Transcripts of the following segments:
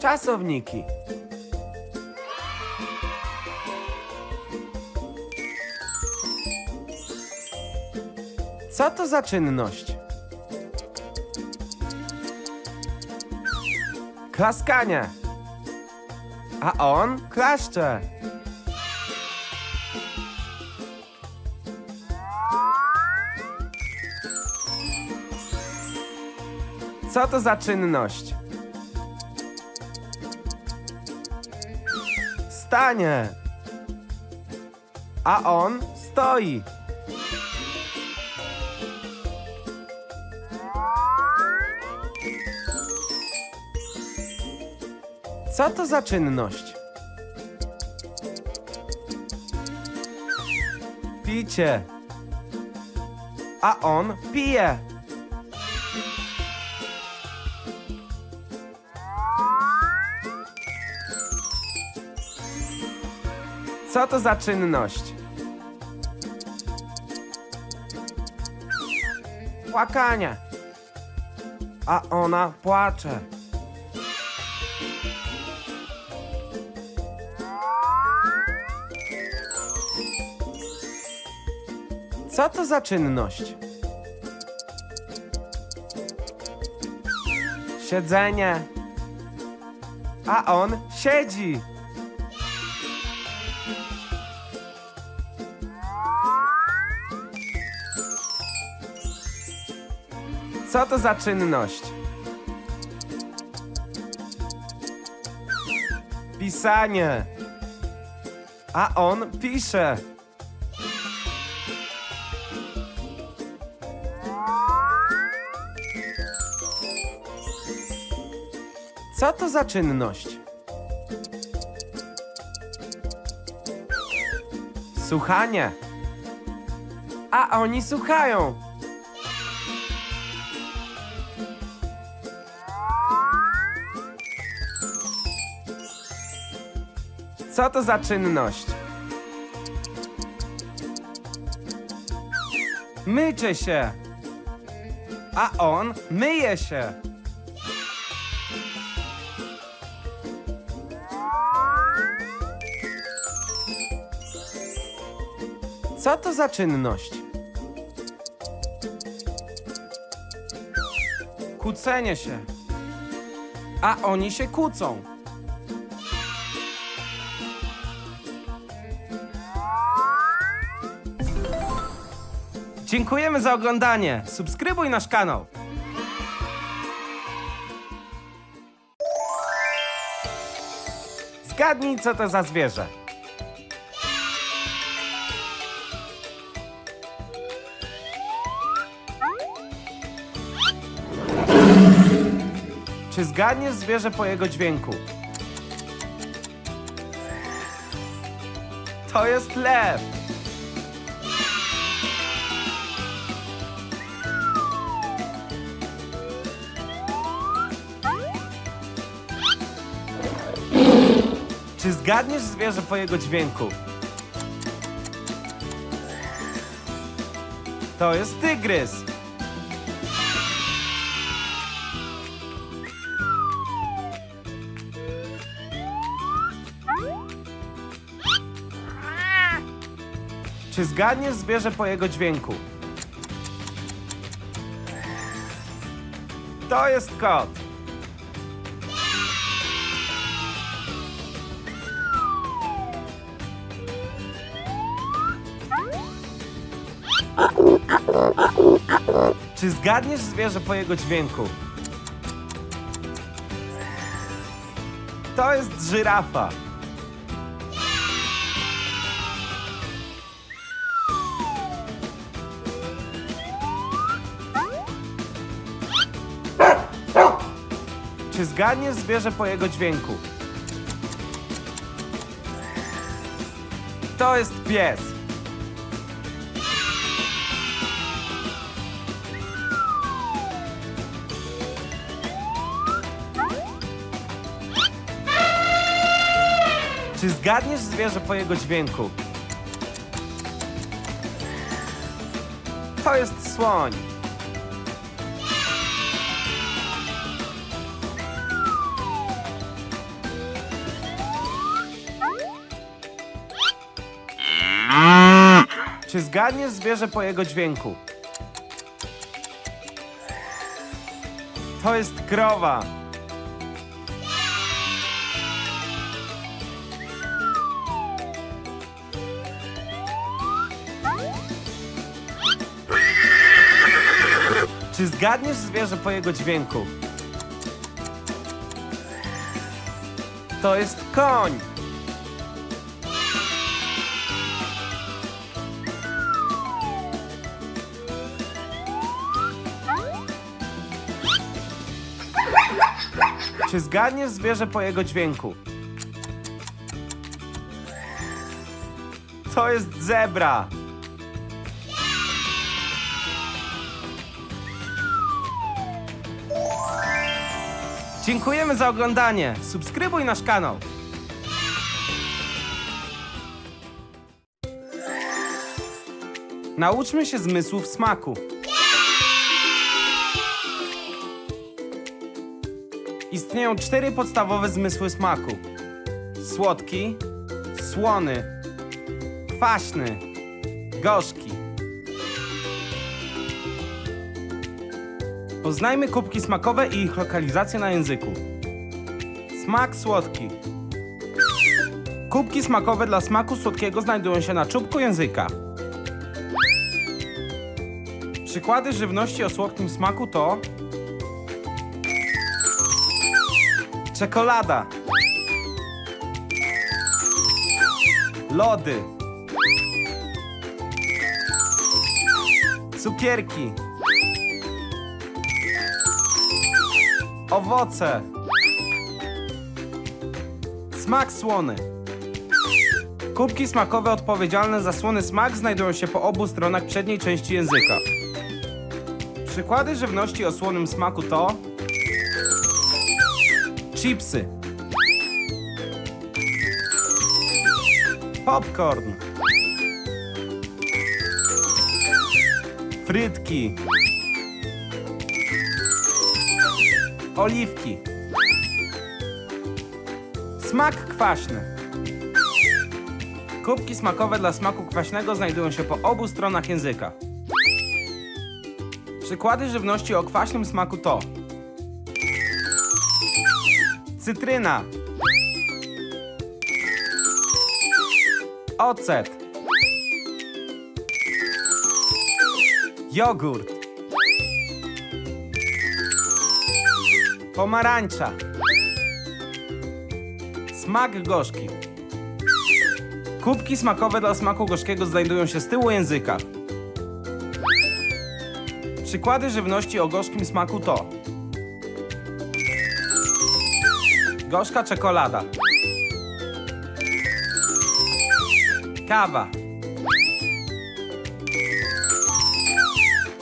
Czasowniki. Co to za czynność? Klaskanie. A on klaszcze. Co to za czynność? Stanie. A on stoi. Co to za czynność? Picie. A on pije. Co to za czynność? Płakanie. A ona płacze. Co to za czynność? Siedzenie. A on siedzi. Co to za czynność? Pisanie. A on pisze. Co to za czynność? Słuchanie. A oni słuchają. Co to za czynność? Mycie się. A on myje się. Co to za czynność? Kłócenie się. A oni się kłócą. Dziękujemy za oglądanie. Subskrybuj nasz kanał. Zgadnij, co to za zwierzę. Czy zgadniesz zwierzę po jego dźwięku? To jest lew. Czy zgadniesz zwierzę po jego dźwięku? To jest tygrys. Czy zgadniesz zwierzę po jego dźwięku? To jest kot. Czy zgadniesz zwierzę po jego dźwięku? To jest żyrafa. Czy zgadniesz zwierzę po jego dźwięku? To jest pies. Czy zgadniesz zwierzę po jego dźwięku? To jest słoń. Czy zgadniesz zwierzę po jego dźwięku? To jest krowa. Czy zgadniesz zwierzę po jego dźwięku? To jest koń. Czy zgadniesz zwierzę po jego dźwięku? To jest zebra. Dziękujemy za oglądanie. Subskrybuj nasz kanał. Nauczmy się zmysłów smaku. Istnieją cztery podstawowe zmysły smaku: słodki, słony, kwaśny, gorzki. Poznajmy kubki smakowe i ich lokalizację na języku. Smak słodki. Kubki smakowe dla smaku słodkiego znajdują się na czubku języka. Przykłady żywności o słodkim smaku to czekolada, lody, cukierki, owoce, smak słony. Kubki smakowe odpowiedzialne za słony smak znajdują się po obu stronach przedniej części języka. Przykłady żywności o słonym smaku to chipsy, popcorn, frytki, oliwki, smak kwaśny. Kubki smakowe dla smaku kwaśnego znajdują się po obu stronach języka. Przykłady żywności o kwaśnym smaku to cytryna, ocet, jogurt, pomarańcza, smak gorzki. Kubki smakowe dla smaku gorzkiego znajdują się z tyłu języka. Przykłady żywności o gorzkim smaku to Gorzka czekolada Kawa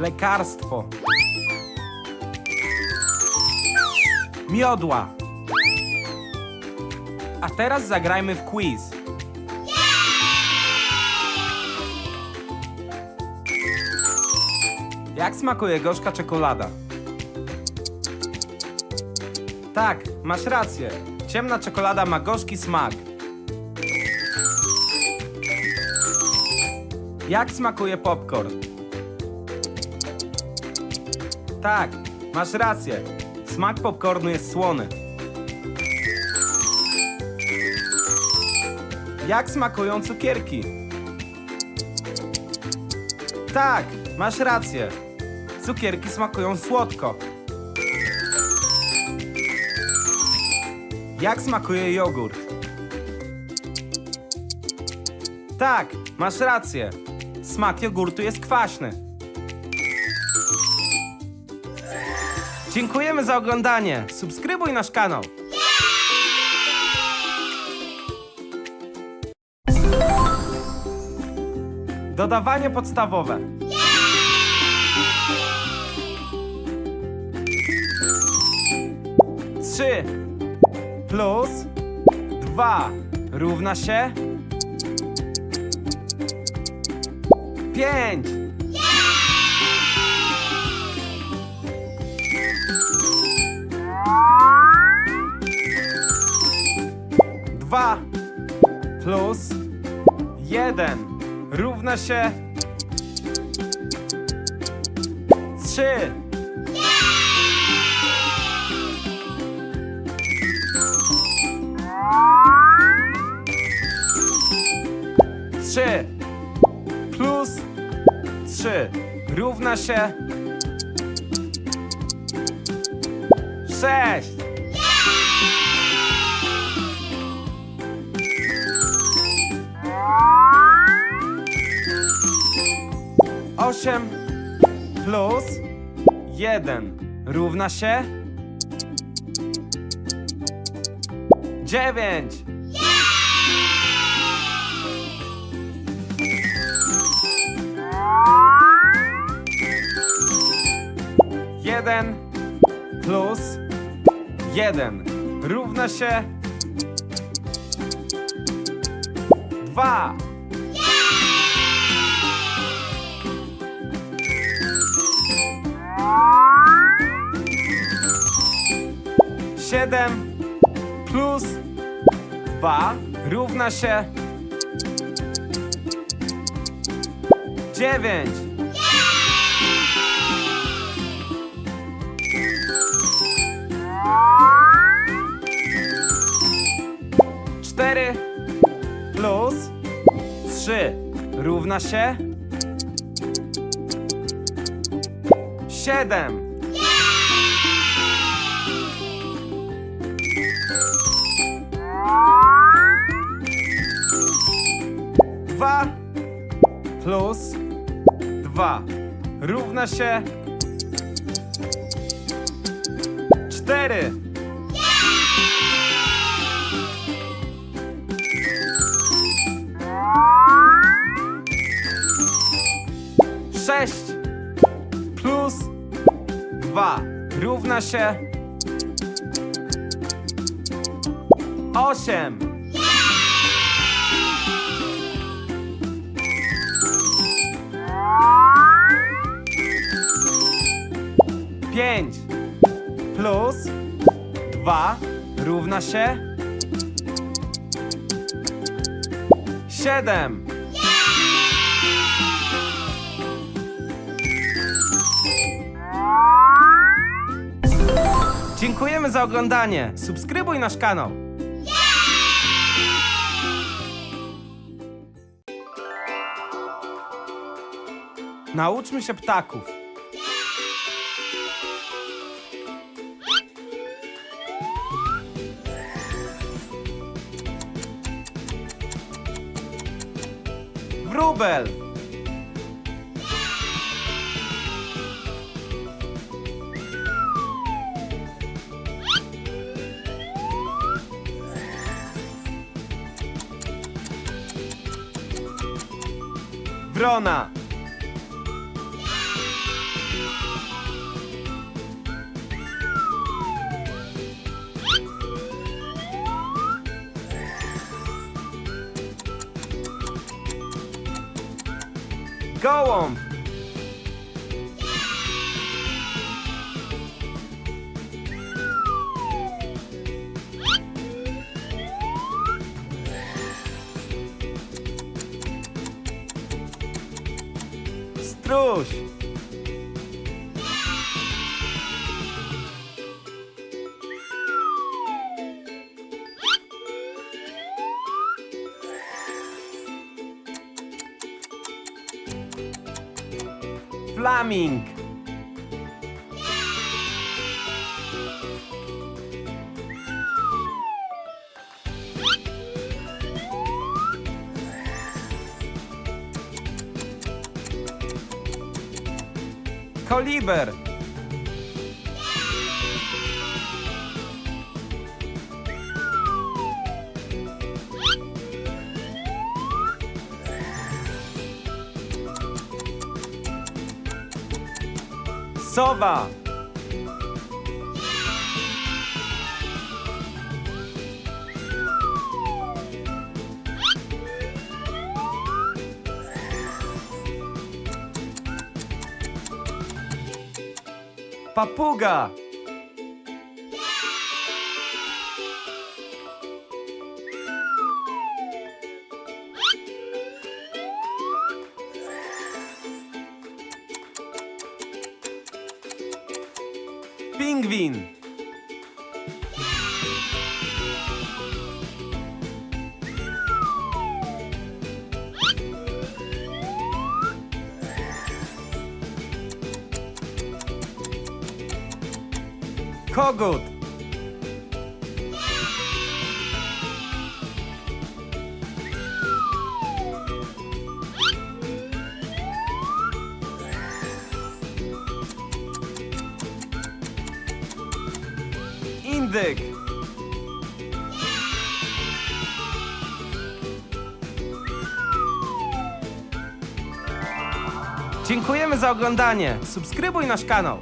Lekarstwo Miodła A teraz zagrajmy w quiz. Jak smakuje gorzka czekolada? Tak, masz rację. Ciemna czekolada ma gorzki smak. Jak smakuje popcorn? Tak, masz rację. Smak popcornu jest słony. Jak smakują cukierki? Tak, masz rację. Cukierki smakują słodko. Jak smakuje jogurt? Tak, masz rację. Smak jogurtu jest kwaśny. Dziękujemy za oglądanie. Subskrybuj nasz kanał. Dodawanie podstawowe. Trzy plus dwa równa się pięć. 2 plus 1 równa się 3. Trzy plus trzy równa się sześć. Osiem plus jeden równa się dziewięć. Jeden plus jeden równa się dwa. Siedem plus dwa równa się dziewięć. Cztery plus trzy równa się siedem. Dwa plus dwa równa się cztery. Sześć plus dwa równa się osiem. 2 równa się 7. Dziękujemy za oglądanie. Subskrybuj nasz kanał. Nauczmy się ptaków. Wróbel. Wrona. go on. Flaming. Koliber. Sowa. Papuga. Wien. Dziękujemy za oglądanie. Subskrybuj nasz kanał.